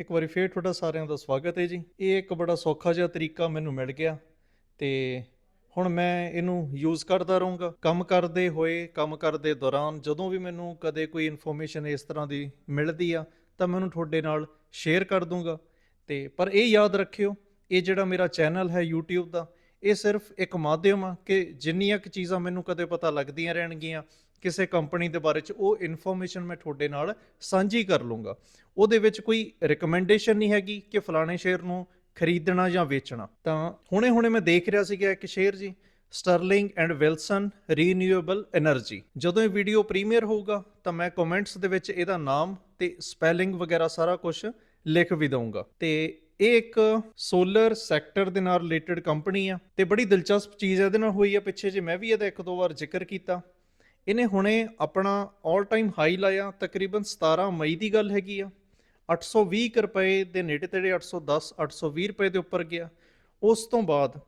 ਇੱਕ ਵਾਰੀ ਫੇਰ ਤੁਹਾਡਾ ਸਾਰਿਆਂ ਦਾ ਸਵਾਗਤ ਹੈ ਜੀ। ਇਹ ਇੱਕ ਬੜਾ ਸੌਖਾ ਜਿਹਾ ਤਰੀਕਾ ਮੈਨੂੰ ਮਿਲ ਗਿਆ ਤੇ ਹੁਣ ਮੈਂ ਇਹਨੂੰ ਯੂਜ਼ ਕਰਦਾ ਰਹੂੰਗਾ। ਕੰਮ ਕਰਦੇ ਹੋਏ, ਕੰਮ ਕਰਦੇ ਦੌਰਾਨ ਜਦੋਂ ਵੀ ਮੈਨੂੰ ਕਦੇ ਕੋਈ ਇਨਫੋਰਮੇਸ਼ਨ ਇਸ ਤਰ੍ਹਾਂ ਦੀ ਮਿਲਦੀ ਆ, ਤਾਂ ਮੈਂ ਉਹਨੂੰ ਤੁਹਾਡੇ ਨਾਲ ਸ਼ੇਅਰ ਕਰ ਦੂੰਗਾ। ਤੇ ਪਰ ਇਹ ਯਾਦ ਰੱਖਿਓ, ਇਹ ਜਿਹੜਾ ਮੇਰਾ ਚੈਨਲ ਹੈ YouTube ਦਾ, ਇਹ ਸਿਰਫ ਇੱਕ ਮਾਧਿਅਮ ਆ ਕਿ ਜਿੰਨੀਆਂ ਕੁ ਚੀਜ਼ਾਂ ਮੈਨੂੰ ਕਦੇ ਪਤਾ ਲੱਗਦੀਆਂ ਰਹਿਣਗੀਆਂ ਕਿਸੇ ਕੰਪਨੀ ਦੇ ਬਾਰੇ ਚ ਉਹ ਇਨਫੋਰਮੇਸ਼ਨ ਮੈਂ ਤੁਹਾਡੇ ਨਾਲ ਸਾਂਝੀ ਕਰ ਲੂੰਗਾ ਉਹਦੇ ਵਿੱਚ ਕੋਈ ਰეკਮੈਂਡੇਸ਼ਨ ਨਹੀਂ ਹੈਗੀ ਕਿ ਫਲਾਣੇ ਸ਼ੇਅਰ ਨੂੰ ਖਰੀਦਣਾ ਜਾਂ ਵੇਚਣਾ। ਤਾਂ ਹੁਣੇ-ਹੁਣੇ ਮੈਂ ਦੇਖ ਰਿਹਾ ਸੀਗਾ ਇੱਕ ਸ਼ੇਅਰ ਜੀ Sterling and Wilson renewable energy ਜਦੋਂ ਇਹ ਵੀਡੀਓ ਪ੍ਰੀਮੀਅਰ ਹੋਊਗਾ, ਤਾਂ ਮੈਂ ਕਮੈਂਟਸ ਦੇ ਵਿੱਚ ਇਹਦਾ ਨਾਮ ਤੇ ਸਪੈਲਿੰਗ ਵਗੈਰਾ ਸਾਰਾ ਕੁਝ ਲਿਖ ਵੀ ਦਊਂਗਾ। ਤੇ ਇਹ ਇੱਕ ਸੋਲਰ ਸੈਕਟਰ ਦੇ ਨਾਲ ਰਿਲੇਟਡ ਕੰਪਨੀ ਆ ਤੇ ਬੜੀ ਦਿਲਚਸਪ ਚੀਜ਼ ਇਹਦੇ ਨਾਲ ਹੋਈ ਆ। ਪਿੱਛੇ ਜੇ ਮੈਂ ਵੀ ਇਹਦਾ ਇੱਕ ਦੋ ਵਾਰ ਜ਼ਿਕਰ ਕੀਤਾ। ਇਹਨੇ ਹੁਣੇ ਆਪਣਾ 올 ਟਾਈਮ ਹਾਈ ਲਾਇਆ, ਤਕਰੀਬਨ 17 ਮਈ ਦੀ ਗੱਲ ਹੈਗੀ ਆ। 820 ਕੁ ਰੁਪਏ ਦੇ ਨੇੜੇ ਤੇੜੇ 810 820 ਰੁਪਏ ਦੇ ਉੱਪਰ ਗਿਆ। ਉਸ ਤੋਂ ਬਾਅਦ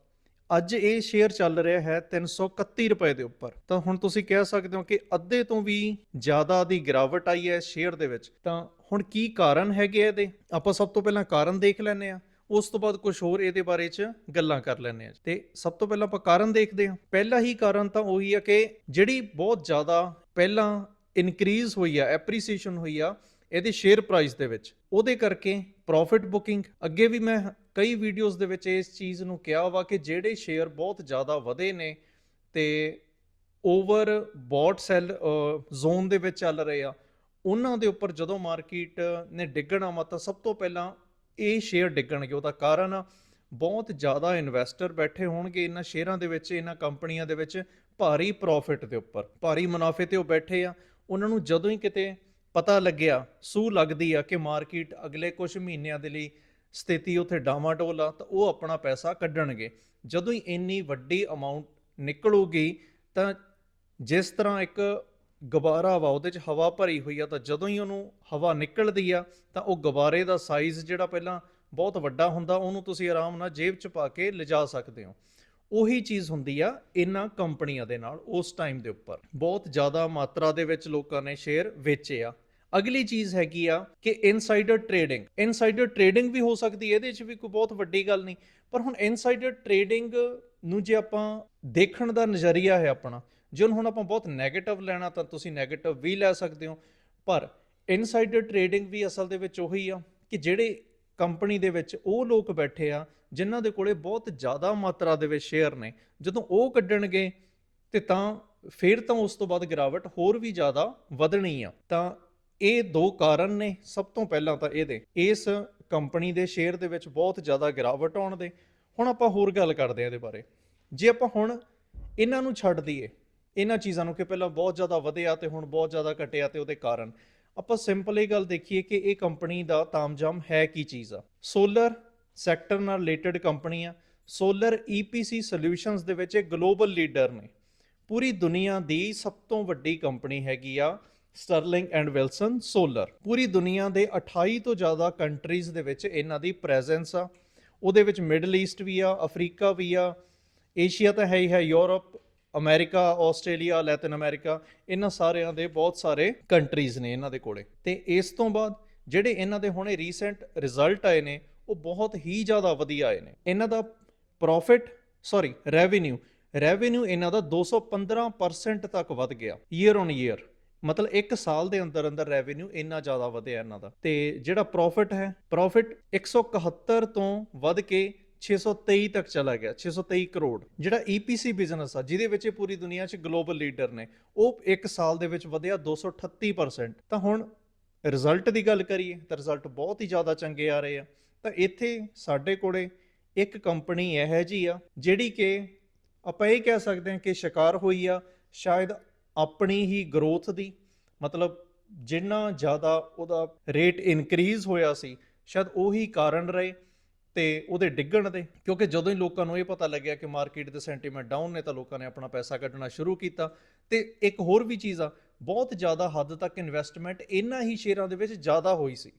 ਅੱਜ ਇਹ ਸ਼ੇਅਰ ਚੱਲ ਰਿਹਾ ਹੈ 331 ਰੁਪਏ ਦੇ ਉੱਪਰ। ਤਾਂ ਹੁਣ ਤੁਸੀਂ ਕਹਿ ਸਕਦੇ ਹੋ ਕਿ ਅੱਧੇ ਤੋਂ ਵੀ ਜ਼ਿਆਦਾ ਦੀ ਗਿਰਾਵਟ ਆਈ ਹੈ ਸ਼ੇਅਰ ਦੇ ਵਿੱਚ। ਤਾਂ ਹੁਣ ਕੀ ਕਾਰਨ ਹੈਗੇ ਇਹਦੇ? ਆਪਾਂ ਸਭ ਤੋਂ ਪਹਿਲਾਂ ਕਾਰਨ ਦੇਖ ਲੈਂਦੇ ਆ ਉਸ ਤੋਂ ਬਾਅਦ ਕੁਝ ਹੋਰ ਇਹਦੇ ਬਾਰੇ ਚ ਗੱਲਾਂ ਕਰ ਲੈਂਦੇ ਆ ਤੇ ਸਭ ਤੋਂ ਪਹਿਲਾਂ ਆਪਾਂ ਕਾਰਨ ਦੇਖਦੇ ਹਾਂ। ਪਹਿਲਾ ਹੀ ਕਾਰਨ ਤਾਂ ਉਹੀ ਆ ਕਿ ਜਿਹੜੀ ਬਹੁਤ ਜ਼ਿਆਦਾ ਪਹਿਲਾਂ ਇਨਕਰੀਜ਼ ਹੋਈ ਆ ਐਪਰੀਸੀਏਸ਼ਨ ਹੋਈ ਆ, ਇਹਦੇ ਸ਼ੇਅਰ ਪ੍ਰਾਈਸ ਦੇ ਵਿੱਚ। ਉਹਦੇ ਕਰਕੇ ਪ੍ਰੋਫਿਟ ਬੁਕਿੰਗ ਅੱਗੇ ਵੀ ਮੈਂ ਕਈ ਵੀਡੀਓਜ਼ ਦੇ ਵਿੱਚ ਇਸ ਚੀਜ਼ ਨੂੰ ਕਿਹਾ ਵਾ ਕਿ ਜਿਹੜੇ ਸ਼ੇਅਰ ਬਹੁਤ ਜ਼ਿਆਦਾ ਵਧੇ ਨੇ ਤੇ ਓਵਰ ਬੌਟ ਸੈਲ ਜ਼ੋਨ ਦੇ ਵਿੱਚ ਚੱਲ ਰਹੇ ਆ, ਉਹਨਾਂ ਦੇ ਉੱਪਰ ਜਦੋਂ ਮਾਰਕੀਟ ਨੇ ਡਿੱਗਣਾ ਵਾ ਤਾਂ ਸਭ ਤੋਂ ਪਹਿਲਾਂ ਇਹ ਸ਼ੇਅਰ ਡਿੱਗਣਗੇ। ਉਹਦਾ ਕਾਰਨ ਆ ਬਹੁਤ ਜ਼ਿਆਦਾ ਇਨਵੈਸਟਰ ਬੈਠੇ ਹੋਣਗੇ ਇਹਨਾਂ ਸ਼ੇਅਰਾਂ ਦੇ ਵਿੱਚ, ਇਹਨਾਂ ਕੰਪਨੀਆਂ ਦੇ ਵਿੱਚ ਭਾਰੀ ਪ੍ਰੋਫਿਟ ਦੇ ਉੱਪਰ, ਭਾਰੀ ਮੁਨਾਫੇ ਤੇ ਉਹ ਬੈਠੇ ਆ। ਉਹਨਾਂ ਨੂੰ ਜਦੋਂ ਹੀ ਕਿਤੇ ਪਤਾ ਲੱਗਿਆ ਸੂ ਲੱਗਦੀ ਆ ਕਿ ਮਾਰਕੀਟ ਅਗਲੇ ਕੁਝ ਮਹੀਨਿਆਂ ਦੇ ਲਈ ਸਥਿਤੀ ਉੱਥੇ ਡਾਮਾਡੋਲ ਆ, ਤਾਂ ਉਹ ਆਪਣਾ ਪੈਸਾ ਕੱਢਣਗੇ। ਜਦੋਂ ਹੀ ਇੰਨੀ ਵੱਡੀ ਅਮਾਉਂਟ ਨਿਕਲੂਗੀ, ਤਾਂ ਜਿਸ ਤਰ੍ਹਾਂ ਇੱਕ ਗਬਾਰਾ ਵਾ ਉਹਦੇ 'ਚ ਹਵਾ ਭਰੀ ਹੋਈ ਆ, ਤਾਂ ਜਦੋਂ ਹੀ ਉਹਨੂੰ ਹਵਾ ਨਿਕਲਦੀ ਆ, ਤਾਂ ਉਹ ਗੁਬਾਰੇ ਦਾ ਸਾਈਜ਼ ਜਿਹੜਾ ਪਹਿਲਾਂ ਬਹੁਤ ਵੱਡਾ ਹੁੰਦਾ, ਉਹਨੂੰ ਤੁਸੀਂ ਆਰਾਮ ਨਾਲ ਜੇਬ 'ਚ ਪਾ ਕੇ ਲਿਜਾ ਸਕਦੇ ਹੋ। ਉਹੀ ਚੀਜ਼ ਹੁੰਦੀ ਆ ਇਹਨਾਂ ਕੰਪਨੀਆਂ ਦੇ ਨਾਲ, ਉਸ ਟਾਈਮ ਦੇ ਉੱਪਰ। ਬਹੁਤ ਜ਼ਿਆਦਾ ਮਾਤਰਾ ਦੇ ਵਿੱਚ ਲੋਕਾਂ ਨੇ ਸ਼ੇਅਰ ਵੇਚੇ ਆ। ਅਗਲੀ ਚੀਜ਼ ਹੈਗੀ ਆ ਕਿ ਇਨਸਾਈਡਰ ਟ੍ਰੇਡਿੰਗ ਇਨਸਾਈਡਰ ਟ੍ਰੇਡਿੰਗ ਵੀ ਹੋ ਸਕਦੀ ਹੈ, ਇਹਦੇ 'ਚ ਵੀ ਕੋਈ ਬਹੁਤ ਵੱਡੀ ਗੱਲ ਨਹੀਂ, ਪਰ ਹੁਣ ਇਨਸਾਈਡਰ ਟ੍ਰੇਡਿੰਗ ਨੂੰ ਜੇ ਆਪਾਂ ਦੇਖਣ ਦਾ ਨਜ਼ਰੀਆ ਹੈ ਆਪਣਾ ਜੇ ਹੁਣ ਆਪਾਂ ਬਹੁਤ 네ਗੇਟਿਵ ਲੈਣਾ ਤਾਂ ਤੁਸੀਂ 네ਗੇਟਿਵ ਵੀ ਲੈ ਸਕਦੇ ਹੋ, ਪਰ ਇਨਸਾਈਡਰ ਟ੍ਰੇਡਿੰਗ ਵੀ ਅਸਲ ਦੇ ਵਿੱਚ ਉਹੀ ਆ ਕਿ ਜਿਹੜੇ ਕੰਪਨੀ ਦੇ ਵਿੱਚ ਉਹ ਲੋਕ ਬੈਠੇ ਆ, ਜਿਨ੍ਹਾਂ ਦੇ ਕੋਲੇ ਬਹੁਤ ਜ਼ਿਆਦਾ ਮਾਤਰਾ ਦੇ ਵਿੱਚ ਸ਼ੇਅਰ ਨੇ, ਜਦੋਂ ਉਹ ਕੱਢਣਗੇ ਤੇ ਤਾਂ ਫਿਰ ਤਾਂ ਉਸ ਤੋਂ ਬਾਅਦ ਗਿਰਾਵਟ ਹੋਰ ਵੀ ਜ਼ਿਆਦਾ ਵਧਣੀ ਆ। ਤਾਂ ਇਹ ਦੋ ਕਾਰਨ ਨੇ, ਸਭ ਤੋਂ ਪਹਿਲਾਂ ਤਾਂ ਇਹਦੇ, ਇਸ ਕੰਪਨੀ ਦੇ ਸ਼ੇਅਰ ਦੇ ਵਿੱਚ ਬਹੁਤ ਜ਼ਿਆਦਾ ਗਿਰਾਵਟ ਆਉਣ ਦੇ। ਹੁਣ ਆਪਾਂ ਹੋਰ ਗੱਲ ਕਰਦੇ ਆ ਇਹਦੇ ਬਾਰੇ। ਜੇ ਆਪਾਂ ਹੁਣ ਇਹਨਾਂ ਨੂੰ ਛੱਡ ਦਈਏ ਇਹਨਾਂ ਚੀਜ਼ਾਂ ਨੂੰ ਕਿ ਪਹਿਲਾਂ ਬਹੁਤ ਜ਼ਿਆਦਾ ਵਧਿਆ ਤੇ ਹੁਣ ਬਹੁਤ ਜ਼ਿਆਦਾ ਘਟਿਆ ਤੇ ਉਹਦੇ ਕਾਰਨ। ਆਪਾਂ ਸਿੰਪਲ ਇਹ ਗੱਲ ਦੇਖੀਏ ਕਿ ਇਹ ਕੰਪਨੀ ਦਾ ਤਾਮਝਾਮ ਹੈ ਕੀ ਚੀਜ਼ ਆ? ਸੋਲਰ ਸੈਕਟਰ ਨਾਲ ਰਿਲੇਟਡ ਕੰਪਨੀ ਆ। ਸੋਲਰ EPC ਸੋਲਿਊਸ਼ਨਸ ਦੇ ਵਿੱਚ ਇਹ ਗਲੋਬਲ ਲੀਡਰ ਨੇ। ਪੂਰੀ ਦੁਨੀਆ ਦੀ ਸਭ ਤੋਂ ਵੱਡੀ ਕੰਪਨੀ ਹੈਗੀ ਆ ਸਟਰਲਿੰਗ ਐਂਡ ਵਿਲਸਨ ਸੋਲਰ ਪੂਰੀ ਦੁਨੀਆ ਦੇ 28 ਤੋਂ ਜ਼ਿਆਦਾ ਕੰਟਰੀਜ਼ ਦੇ ਵਿੱਚ ਇਹਨਾਂ ਦੀ ਪ੍ਰੈਜ਼ੈਂਸ ਆ। ਉਹਦੇ ਵਿੱਚ ਮਿਡਲ ਈਸਟ ਵੀ ਆ ਅਫਰੀਕਾ ਵੀ ਆ। ਏਸ਼ੀਆ ਤਾਂ ਹੈ ਹੀ ਹੈ Europe America, Australia, Latin America, ਇਹਨਾਂ ਸਾਰਿਆਂ ਦੇ ਬਹੁਤ ਸਾਰੇ ਕੰਟਰੀਜ਼ ਨੇ ਇਹਨਾਂ ਦੇ ਕੋਲੇ। ਤੇ ਇਸ ਤੋਂ ਬਾਅਦ ਜਿਹੜੇ ਇਹਨਾਂ ਦੇ ਹੁਣੇ ਰੀਸੈਂਟ ਰਿਜ਼ਲਟ ਆਏ ਨੇ, ਉਹ ਬਹੁਤ ਹੀ ਜ਼ਿਆਦਾ ਵਧੀਆ ਆਏ ਨੇ। ਇਹਨਾਂ ਦਾ ਪ੍ਰੋਫਿਟ ਸੌਰੀ ਰੈਵਨਿਊ ਰੈਵਨਿਊ ਇਹਨਾਂ ਦਾ 215% ਤੱਕ ਵੱਧ ਗਿਆ ਈਅਰ ਔਨ ਈਅਰ ਮਤਲਬ 1 ਸਾਲ ਦੇ ਅੰਦਰ ਅੰਦਰ ਰੈਵਨਿਊ ਇੰਨਾ ਜ਼ਿਆਦਾ ਵਧਿਆ ਇਹਨਾਂ ਦਾ। ਤੇ ਜਿਹੜਾ ਪ੍ਰੋਫਿਟ ਹੈ ਪ੍ਰੋਫਿਟ 171 ਤੋਂ ਵੱਧ ਕੇ 623 ਤੱਕ ਚਲਾ ਗਿਆ 623 ਕਰੋੜ। ਜਿਹੜਾ EPC ਬਿਜ਼ਨਸ ਆ, ਜਿਹਦੇ ਵਿੱਚ ਇਹ ਪੂਰੀ ਦੁਨੀਆ 'ਚ ਗਲੋਬਲ ਲੀਡਰ ਨੇ, ਉਹ 1 ਸਾਲ ਦੇ ਵਿੱਚ ਵਧਿਆ 238% ਤਾਂ ਹੁਣ ਰਿਜ਼ਲਟ ਦੀ ਗੱਲ ਕਰੀਏ, ਤਾਂ ਰਿਜ਼ਲਟ ਬਹੁਤ ਹੀ ਜ਼ਿਆਦਾ ਚੰਗੇ ਆ ਰਹੇ ਆ। ਤਾਂ ਇੱਥੇ ਸਾਡੇ ਕੋਲੇ ਇੱਕ ਕੰਪਨੀ ਇਹ ਜੀ ਆ, ਜਿਹੜੀ ਕਿ ਆਪਾਂ ਇਹ ਕਹਿ ਸਕਦੇ ਹਾਂ ਕਿ ਸ਼ਿਕਾਰ ਹੋਈ ਆ, ਸ਼ਾਇਦ ਆਪਣੀ ਹੀ ਗਰੋਥ ਦੀ, ਮਤਲਬ ਜਿੰਨਾ ਜ਼ਿਆਦਾ ਉਹਦਾ ਰੇਟ ਇਨਕਰੀਜ਼ ਹੋਇਆ ਸੀ, ਸ਼ਾਇਦ ਉਹੀ ਕਾਰਨ ਰਹੇ। ਤੇ ਉਹਦੇ ਡਿੱਗਣ ਦੇ, ਕਿਉਂਕਿ ਜਦੋਂ ਹੀ ਲੋਕਾਂ ਨੂੰ ਇਹ ਪਤਾ ਲੱਗਿਆ ਕਿ ਮਾਰਕੀਟ ਦੇ ਸੈਂਟੀਮੈਂਟ ਡਾਊਨ ਨੇ ਤਾਂ ਲੋਕਾਂ ਨੇ ਆਪਣਾ ਪੈਸਾ ਕੱਢਣਾ ਸ਼ੁਰੂ ਕੀਤਾ। ਤੇ ਇੱਕ ਹੋਰ ਵੀ ਚੀਜ਼ ਆ, ਬਹੁਤ ਜ਼ਿਆਦਾ ਹੱਦ ਤੱਕ ਇਨਵੈਸਟਮੈਂਟ ਇਹਨਾਂ ਹੀ ਸ਼ੇਅਰਾਂ ਦੇ ਵਿੱਚ ਜ਼ਿਆਦਾ ਹੋਈ ਸੀ।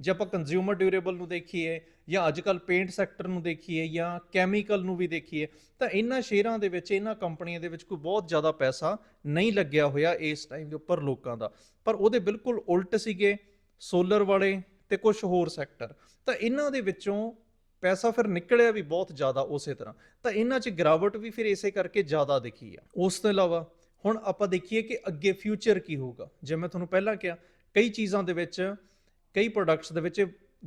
ਜੇ ਆਪਾਂ ਕੰਜ਼ਿਊਮਰ ਡਿਊਰੇਬਲ ਨੂੰ ਦੇਖੀਏ ਜਾਂ ਅੱਜਕੱਲ ਪੇਂਟ ਸੈਕਟਰ ਨੂੰ ਦੇਖੀਏ ਜਾਂ ਕੈਮੀਕਲ ਨੂੰ ਵੀ ਦੇਖੀਏ, ਤਾਂ ਇਹਨਾਂ ਸ਼ੇਅਰਾਂ ਦੇ ਵਿੱਚ, ਇਹਨਾਂ ਕੰਪਨੀਆਂ ਦੇ ਵਿੱਚ ਕੋਈ ਬਹੁਤ ਜ਼ਿਆਦਾ ਪੈਸਾ ਨਹੀਂ ਲੱਗਿਆ ਹੋਇਆ ਇਸ ਟਾਈਮ ਦੇ ਉੱਪਰ ਲੋਕਾਂ ਦਾ। ਪਰ ਉਹਦੇ ਬਿਲਕੁਲ ਉਲਟ ਸੀਗੇ ਸੋਲਰ ਵਾਲੇ ਤੇ ਕੁਝ ਹੋਰ ਸੈਕਟਰ ਤਾਂ ਇਹਨਾਂ ਦੇ ਵਿੱਚੋਂ ਪੈਸਾ ਫਿਰ ਨਿਕਲਿਆ ਵੀ ਬਹੁਤ ਜ਼ਿਆਦਾ ਉਸੇ ਤਰ੍ਹਾਂ। ਤਾਂ ਇਹਨਾਂ 'ਚ ਗਿਰਾਵਟ ਵੀ ਫਿਰ ਇਸੇ ਕਰਕੇ ਜ਼ਿਆਦਾ ਦਿਖੀ ਆ। ਉਸ ਤੋਂ ਇਲਾਵਾ ਹੁਣ ਆਪਾਂ ਦੇਖੀਏ ਕਿ ਅੱਗੇ ਫਿਊਚਰ ਕੀ ਹੋਊਗਾ। ਜਿਵੇਂ ਮੈਂ ਤੁਹਾਨੂੰ ਪਹਿਲਾਂ ਕਿਹਾ, ਕਈ ਚੀਜ਼ਾਂ ਦੇ ਵਿੱਚ, ਕਈ ਪ੍ਰੋਡਕਟਸ ਦੇ ਵਿੱਚ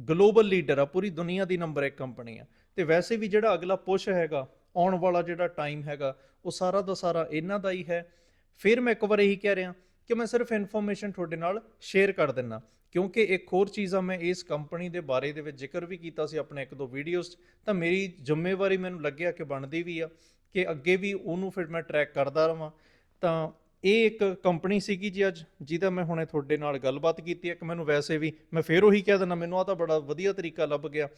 ਗਲੋਬਲ ਲੀਡਰ ਆ, ਪੂਰੀ ਦੁਨੀਆ ਦੀ ਨੰਬਰ 1 ਕੰਪਨੀ ਆ। ਤੇ ਵੈਸੇ ਵੀ ਜਿਹੜਾ ਅਗਲਾ ਪੁਸ਼ ਹੈਗਾ, ਆਉਣ ਵਾਲਾ ਜਿਹੜਾ ਟਾਈਮ ਹੈਗਾ, ਉਹ ਸਾਰਾ ਦਾ ਸਾਰਾ ਇਹਨਾਂ ਦਾ ਹੀ ਹੈ। ਫਿਰ ਮੈਂ ਇੱਕ ਵਾਰ ਇਹੀ ਕਹਿ ਰਿਹਾ ਕਿ ਮੈਂ ਸਿਰਫ ਇਨਫੋਰਮੇਸ਼ਨ ਤੁਹਾਡੇ ਨਾਲ ਸ਼ੇਅਰ ਕਰ ਦਿੰਨਾ। ਕਿਉਂਕਿ ਇੱਕ ਹੋਰ ਚੀਜ਼ ਆ, ਮੈਂ ਇਸ ਕੰਪਨੀ ਦੇ ਬਾਰੇ ਦੇ ਵਿੱਚ ਜ਼ਿਕਰ ਵੀ ਕੀਤਾ ਸੀ ਆਪਣੇ ਇੱਕ ਦੋ ਵੀਡੀਓਜ਼ 'ਚ, ਤਾਂ ਮੇਰੀ ਜ਼ਿੰਮੇਵਾਰੀ ਮੈਨੂੰ ਲੱਗਿਆ ਕਿ ਬਣਦੀ ਵੀ ਆ, ਕਿ ਅੱਗੇ ਵੀ ਉਹਨੂੰ ਫਿਰ ਮੈਂ ਟਰੈਕ ਕਰਦਾ ਰਵਾਂ। ਤਾਂ ਇਹ ਇੱਕ ਕੰਪਨੀ ਸੀਗੀ ਜੀ ਅੱਜ, ਜਿਹਦਾ ਮੈਂ ਹੁਣੇ ਤੁਹਾਡੇ ਨਾਲ ਗੱਲਬਾਤ ਕੀਤੀ ਹੈ ਕਿ ਮੈਨੂੰ ਵੈਸੇ ਵੀ ਮੈਂ ਫੇਰ ਉਹੀ ਕਹਿ ਦਿੰਦਾ, ਮੈਨੂੰ ਆ ਤਾਂ ਬੜਾ ਵਧੀਆ ਤਰੀਕਾ ਲੱਭ ਗਿਆ।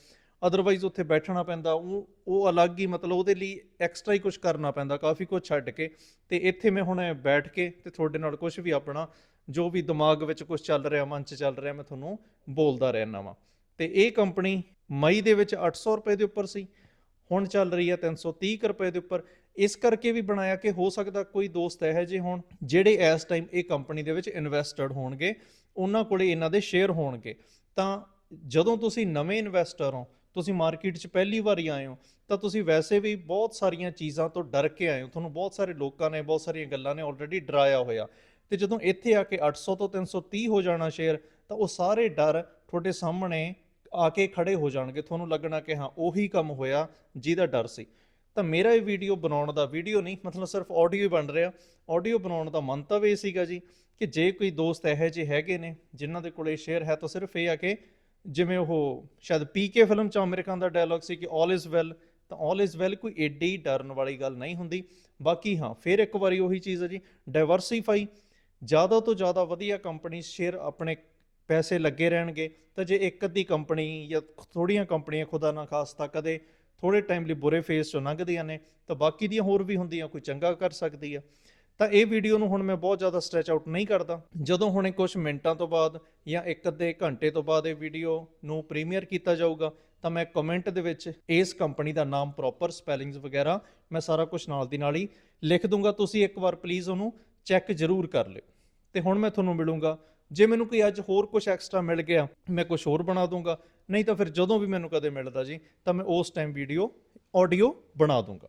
ਅਦਰਵਾਈਜ਼ ਉੱਥੇ ਬੈਠਣਾ ਪੈਂਦਾ, ਉਹ ਉਹ ਅਲੱਗ ਹੀ ਮਤਲਬ ਉਹਦੇ ਲਈ ਐਕਸਟਰਾ ਹੀ ਕੁਝ ਕਰਨਾ ਪੈਂਦਾ, ਕਾਫੀ ਕੁਝ ਛੱਡ ਕੇ। ਤੇ ਇੱਥੇ ਮੈਂ ਹੁਣ ਬੈਠ ਕੇ ਤੇ ਤੁਹਾਡੇ ਨਾਲ ਕੁਝ ਵੀ ਆਪਣਾ, ਜੋ ਵੀ ਦਿਮਾਗ ਵਿੱਚ ਕੁਝ ਚੱਲ ਰਿਹਾ, ਮਨ 'ਚ ਚੱਲ ਰਿਹਾ, ਮੈਂ ਤੁਹਾਨੂੰ ਬੋਲਦਾ ਰਹਿਣਾ ਵਾਂ। ਤੇ ਇਹ ਕੰਪਨੀ ਮਈ ਦੇ ਵਿੱਚ 800 ਰੁਪਏ ਦੇ ਉੱਪਰ ਸੀ, ਹੁਣ ਚੱਲ ਰਹੀ ਹੈ 330 ਕੁ ਰੁਪਏ ਦੇ ਉੱਪਰ। ਇਸ ਕਰਕੇ ਵੀ ਬਣਾਇਆ ਕਿ ਹੋ ਸਕਦਾ ਕੋਈ ਦੋਸਤ ਇਹੋ ਜਿਹੇ ਹੋਣ ਜਿਹੜੇ ਇਸ ਟਾਈਮ ਇਹ ਕੰਪਨੀ ਦੇ ਵਿੱਚ ਇਨਵੈਸਟਡ ਹੋਣਗੇ, ਉਹਨਾਂ ਕੋਲੇ ਇਹਨਾਂ ਦੇ ਸ਼ੇਅਰ ਹੋਣਗੇ। ਤਾਂ ਜਦੋਂ ਤੁਸੀਂ ਨਵੇਂ ਇਨਵੈਸਟਰ ਹੋ, ਤੁਸੀਂ ਮਾਰਕੀਟ 'ਚ ਪਹਿਲੀ ਵਾਰੀ ਆਏ ਹੋ, ਤਾਂ ਤੁਸੀਂ ਵੈਸੇ ਵੀ ਬਹੁਤ ਸਾਰੀਆਂ ਚੀਜ਼ਾਂ ਤੋਂ ਡਰ ਕੇ ਆਏ ਹੋ। ਤੁਹਾਨੂੰ ਬਹੁਤ ਸਾਰੇ ਲੋਕਾਂ ਨੇ, ਬਹੁਤ ਸਾਰੀਆਂ ਗੱਲਾਂ ਨੇ ਆਲਰੇਡੀ ਡਰਾਇਆ ਹੋਇਆ। ਤੇ ਜਦੋਂ ਇੱਥੇ ਆ ਕੇ 800 ਤੋਂ 330 ਹੋ ਜਾਣਾ ਸ਼ੇਅਰ ਤਾਂ ਉਹ ਸਾਰੇ ਡਰ ਤੁਹਾਡੇ ਸਾਹਮਣੇ ਆ ਕੇ ਖੜੇ ਹੋ ਜਾਣਗੇ। ਤੁਹਾਨੂੰ ਲੱਗਣਾ ਕਿ ਹਾਂ, ਉਹੀ ਕੰਮ ਹੋਇਆ ਜਿਹਦਾ ਡਰ ਸੀ। ਤਾਂ ਮੇਰਾ ਇਹ ਵੀਡੀਓ ਬਣਾਉਣ ਦਾ ਵੀਡੀਓ ਨਹੀਂ, ਮਤਲਬ ਸਿਰਫ ਆਡੀਓ ਹੀ ਬਣ ਰਿਹਾ। ਆਡੀਓ ਬਣਾਉਣ ਦਾ ਮੰਤਵ ਇਹ ਸੀਗਾ ਜੀ ਕਿ ਜੇ ਕੋਈ ਦੋਸਤ ਇਹੋ ਜਿਹੇ ਹੈਗੇ ਨੇ, ਜਿਨ੍ਹਾਂ ਦੇ ਕੋਲੇ ਸ਼ੇਅਰ ਹੈ, ਤਾਂ ਸਿਰਫ ਇਹ ਆ ਕਿ ਜਿਵੇਂ ਉਹ ਸ਼ਾਇਦ ਪੀਕੇ ਫਿਲਮ ਚ ਅਮਰੀਕਾ ਖਾਨ ਦਾ ਡਾਇਲੌਗ ਸੀ ਕਿ ਆਲ ਇਜ਼ ਵੈਲ ਤਾਂ ਆਲ ਇਜ਼ ਵੈਲ ਕੋਈ ਏਡੀ ਡਰਨ ਵਾਲੀ ਗੱਲ ਨਹੀਂ ਹੁੰਦੀ। ਬਾਕੀ ਹਾਂ, ਫਿਰ ਇੱਕ ਵਾਰੀ ਉਹੀ ਚੀਜ਼ ਹੈ ਜੀ ਡਾਈਵਰਸਿਫਾਈ ਜ਼ਿਆਦਾ ਤੋਂ ਜ਼ਿਆਦਾ ਵਧੀਆ ਕੰਪਨੀ ਸ਼ੇਅਰ ਆਪਣੇ ਪੈਸੇ ਲੱਗੇ ਰਹਿਣਗੇ, ਤਾਂ ਜੇ ਇੱਕ ਅੱਧੀ ਕੰਪਨੀ ਜਾਂ ਥੋੜੀਆਂ ਕੰਪਨੀਆਂ ਖੁਦਾ ਨਾ ਖਾਸਤਾ ਕਦੇ ਥੋੜੇ ਟਾਈਮ ਲਈ ਬੁਰੇ ਫੇਸ ਚੋਂ ਲੰਘਦੀਆਂ ਨੇ, ਤਾਂ ਬਾਕੀ ਦੀਆਂ ਹੋਰ ਵੀ ਹੁੰਦੀਆਂ, ਕੋਈ ਚੰਗਾ ਕਰ ਸਕਦੀ ਆ। ਤਾਂ ਇਹ ਵੀਡੀਓ ਨੂੰ ਹੁਣ ਮੈਂ ਬਹੁਤ ਜ਼ਿਆਦਾ ਸਟ੍ਰੈਚ ਆਊਟ ਨਹੀਂ ਕਰਦਾ। ਜਦੋਂ ਹੁਣੇ ਕੁਝ ਮਿੰਟਾਂ ਤੋਂ ਬਾਅਦ ਜਾਂ ਇੱਕ ਅੱਧੇ ਘੰਟੇ ਤੋਂ ਬਾਅਦ ਇਹ ਵੀਡੀਓ ਨੂੰ ਪ੍ਰੀਮੀਅਰ ਕੀਤਾ ਜਾਊਗਾ, ਤਾਂ ਮੈਂ ਕਮੈਂਟ ਦੇ ਵਿੱਚ ਇਸ ਕੰਪਨੀ ਦਾ ਨਾਮ ਪ੍ਰੋਪਰ ਸਪੈਲਿੰਗਸ ਵਗੈਰਾ, ਮੈਂ ਸਾਰਾ ਕੁਝ ਨਾਲ ਦੀ ਨਾਲ ਹੀ ਲਿਖ ਦੂੰਗਾ। ਤੁਸੀਂ ਇੱਕ ਵਾਰ ਪਲੀਜ਼ ਉਹਨੂੰ ਚੈੱਕ ਜ਼ਰੂਰ ਕਰ ਲਿਓ। ਤੇ ਹੁਣ ਮੈਂ ਤੁਹਾਨੂੰ ਮਿਲੂੰਗਾ ਜੇ ਮੈਨੂੰ ਕੋਈ ਅੱਜ ਹੋਰ ਕੁਝ ਐਕਸਟਰਾ ਮਿਲ ਗਿਆ, ਮੈਂ ਕੁਝ ਹੋਰ ਬਣਾ ਦੂੰਗਾ। ਨਹੀਂ ਤਾਂ ਫਿਰ ਜਦੋਂ ਵੀ ਮੈਨੂੰ ਕਦੇ ਮਿਲਦਾ ਜੀ, ਤਾਂ ਮੈਂ ਉਸ ਟਾਈਮ ਵੀਡੀਓ ਆਡੀਓ ਬਣਾ ਦੂੰਗਾ।